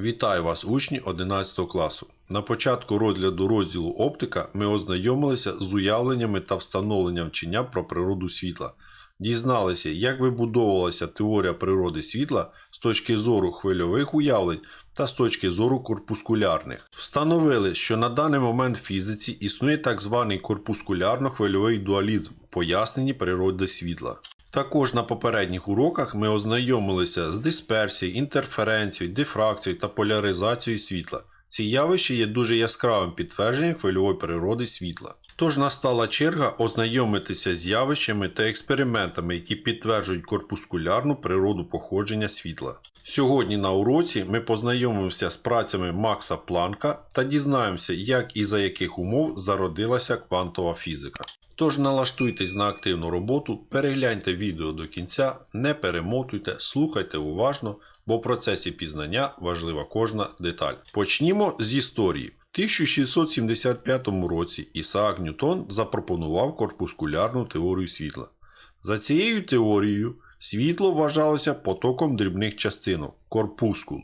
Вітаю вас, учні 11 класу. На початку розгляду розділу оптика ми ознайомилися з уявленнями та встановленням вчення про природу світла. Дізналися, як вибудовувалася теорія природи світла з точки зору хвильових уявлень та з точки зору корпускулярних. Встановили, що на даний момент в фізиці існує так званий корпускулярно-хвильовий дуалізм поясненні природи світла. Також на попередніх уроках ми ознайомилися з дисперсією, інтерференцією, дифракцією та поляризацією світла. Ці явища є дуже яскравим підтвердженням хвильової природи світла. Тож настала черга ознайомитися з явищами та експериментами, які підтверджують корпускулярну природу походження світла. Сьогодні на уроці ми познайомимося з працями Макса Планка та дізнаємося, як і за яких умов зародилася квантова фізика. Тож налаштуйтесь на активну роботу, перегляньте відео до кінця, не перемотуйте, слухайте уважно, бо в процесі пізнання важлива кожна деталь. Почнімо з історії. В 1675 році Ісаак Ньютон запропонував корпускулярну теорію світла. За цією теорією, світло вважалося потоком дрібних частинок корпускул.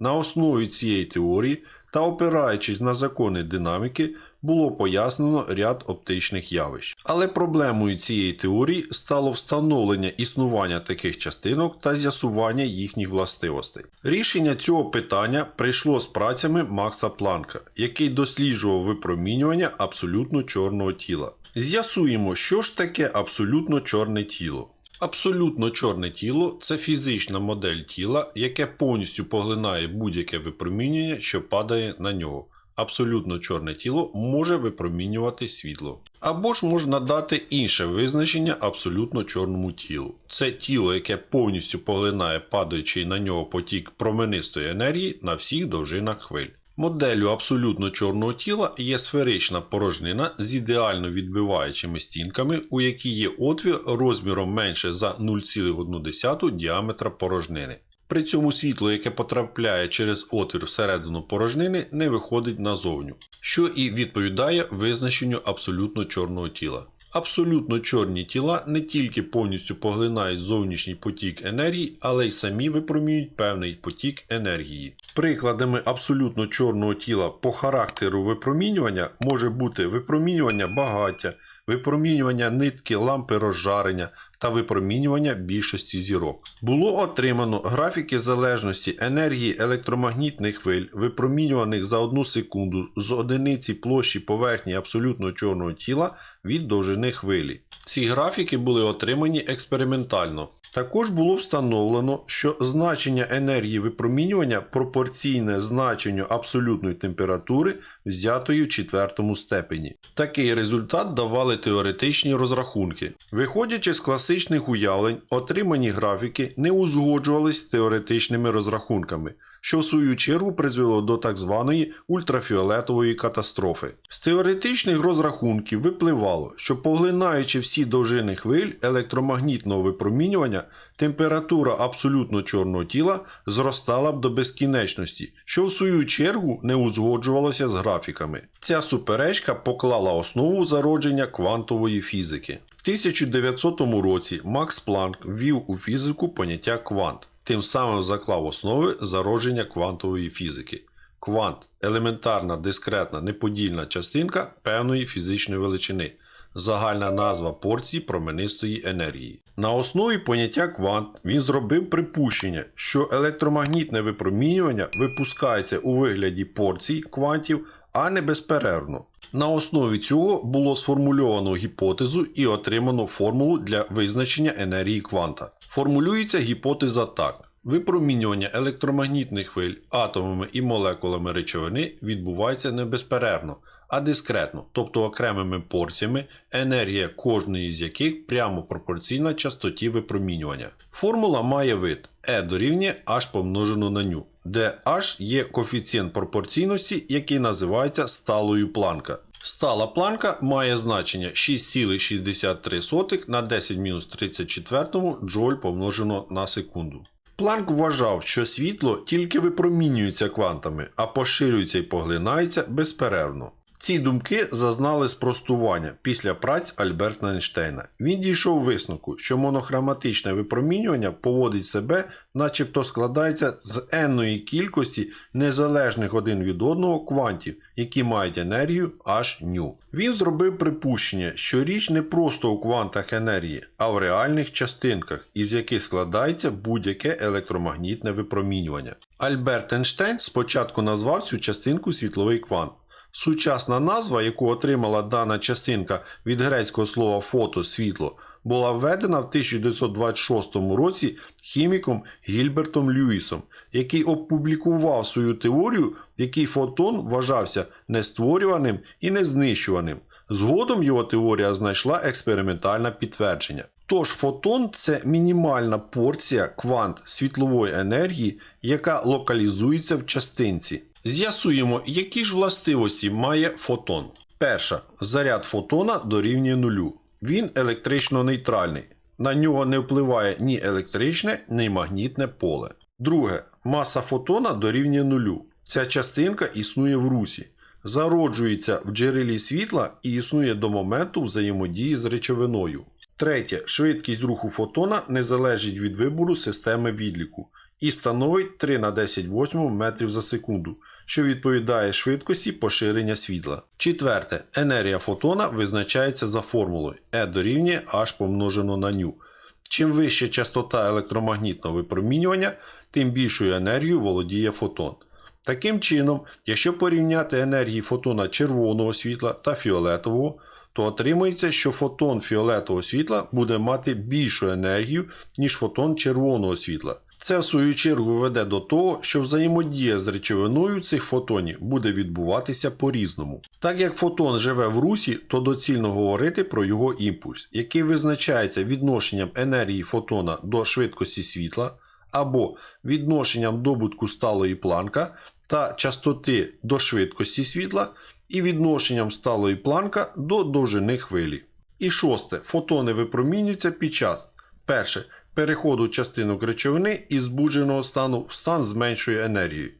На основі цієї теорії та опираючись на закони динаміки, було пояснено ряд оптичних явищ. Але проблемою цієї теорії стало встановлення існування таких частинок та з'ясування їхніх властивостей. Рішення цього питання прийшло з працями Макса Планка, який досліджував випромінювання абсолютно чорного тіла. З'ясуємо, що ж таке абсолютно чорне тіло. Абсолютно чорне тіло це фізична модель тіла, яке повністю поглинає будь-яке випромінювання, що падає на нього. Абсолютно чорне тіло може випромінювати світло. Або ж можна дати інше визначення абсолютно чорному тілу. Це тіло, яке повністю поглинає падаючий на нього потік променистої енергії на всіх довжинах хвиль. Моделлю абсолютно чорного тіла є сферична порожнина з ідеально відбиваючими стінками, у якій є отвір розміром менше за 0,1 діаметра порожнини. При цьому світло, яке потрапляє через отвір всередину порожнини, не виходить назовню, що і відповідає визначенню абсолютно чорного тіла. Абсолютно чорні тіла не тільки повністю поглинають зовнішній потік енергії, але й самі випромінюють певний потік енергії. Прикладами абсолютно чорного тіла по характеру випромінювання може бути випромінювання багаття, випромінювання нитки лампи розжарення та випромінювання більшості зірок. Було отримано графіки залежності енергії електромагнітних хвиль, випромінюваних за одну секунду з одиниці площі поверхні абсолютно чорного тіла від довжини хвилі. Ці графіки були отримані експериментально. Також було встановлено, що значення енергії випромінювання пропорційне значенню абсолютної температури, взятої в четвертому степені. Такий результат давали теоретичні розрахунки. Виходячи з класичних уявлень, отримані графіки не узгоджувались з теоретичними розрахунками, що в свою чергу призвело до так званої ультрафіолетової катастрофи. З теоретичних розрахунків випливало, що поглинаючи всі довжини хвиль електромагнітного випромінювання, температура абсолютно чорного тіла зростала б до безкінечності, що в свою чергу не узгоджувалося з графіками. Ця суперечка поклала основу зародження квантової фізики. В 1900 році Макс Планк ввів у фізику поняття квант, тим самим заклав основи зародження квантової фізики. Квант елементарна дискретна неподільна частинка певної фізичної величини, загальна назва порції променистої енергії. На основі поняття квант він зробив припущення, що електромагнітне випромінювання випускається у вигляді порцій квантів, а не безперервно. На основі цього було сформульовано гіпотезу і отримано формулу для визначення енергії кванта. Формулюється гіпотеза так. Випромінювання електромагнітних хвиль атомами і молекулами речовини відбувається не безперервно, а дискретно, тобто окремими порціями, енергія кожної з яких прямо пропорційна частоті випромінювання. Формула має вид E дорівнює H помножено на ню, де H є коефіцієнт пропорційності, який називається сталою планка. Стала планка має значення 6,63 на 10-34 джоль помножено на секунду. Планк вважав, що світло тільки випромінюється квантами, а поширюється і поглинається безперервно. Ці думки зазнали спростування після праць Альберта Ейнштейна. Він дійшов висновку, що монохроматичне випромінювання поводить себе, начебто складається з енної кількості незалежних один від одного квантів, які мають енергію h ню. Він зробив припущення, що річ не просто у квантах енергії, а в реальних частинках, із яких складається будь-яке електромагнітне випромінювання. Альберт Ейнштейн спочатку назвав цю частинку світловий квант. Сучасна назва, яку отримала дана частинка від грецького слова фото світло, була введена в 1926 році хіміком Гільбертом Льюісом, який опублікував свою теорію, в якій фотон вважався нестворюваним і незнищуваним. Згодом його теорія знайшла експериментальне підтвердження. Тож фотон це мінімальна порція квант світлової енергії, яка локалізується в частинці. З'ясуємо, які ж властивості має фотон. Перша. Заряд фотона дорівнює нулю. Він електрично нейтральний. На нього не впливає ні електричне, ні магнітне поле. Друге. Маса фотона дорівнює нулю. Ця частинка існує в русі. Зароджується в джерелі світла і існує до моменту взаємодії з речовиною. Третє. Швидкість руху фотона не залежить від вибору системи відліку і становить 3 на 10 восьму метрів за секунду, що відповідає швидкості поширення світла. Четверте. Енергія фотона визначається за формулою E дорівнює H помножено на ню. Чим вища частота електромагнітного випромінювання, тим більшою енергією володіє фотон. Таким чином, якщо порівняти енергії фотона червоного світла та фіолетового, то отримується, що фотон фіолетового світла буде мати більшу енергію, ніж фотон червоного світла. Це в свою чергу веде до того, що взаємодія з речовиною цих фотонів буде відбуватися по-різному. Так як фотон живе в русі, то доцільно говорити про його імпульс, який визначається відношенням енергії фотона до швидкості світла або відношенням добутку сталої планка та частоти до швидкості світла і відношенням сталої планка до довжини хвилі. І шосте. Фотони випромінюються під час перше переходу частинок речовини із збудженого стану в стан з меншою енергією.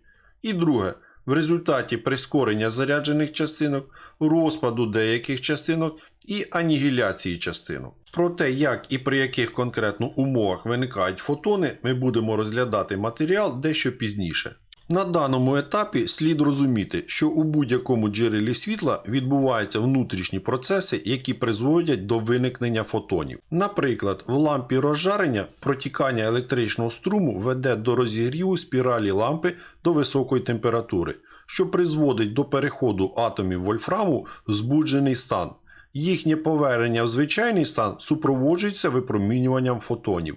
І друге, в результаті прискорення заряджених частинок, розпаду деяких частинок і анігіляції частинок. Про те, як і при яких конкретно умовах виникають фотони, ми будемо розглядати матеріал дещо пізніше. На даному етапі слід розуміти, що у будь-якому джерелі світла відбуваються внутрішні процеси, які призводять до виникнення фотонів. Наприклад, в лампі розжарення протікання електричного струму веде до розігріву спіралі лампи до високої температури, що призводить до переходу атомів вольфраму в збуджений стан. Їхнє повернення в звичайний стан супроводжується випромінюванням фотонів.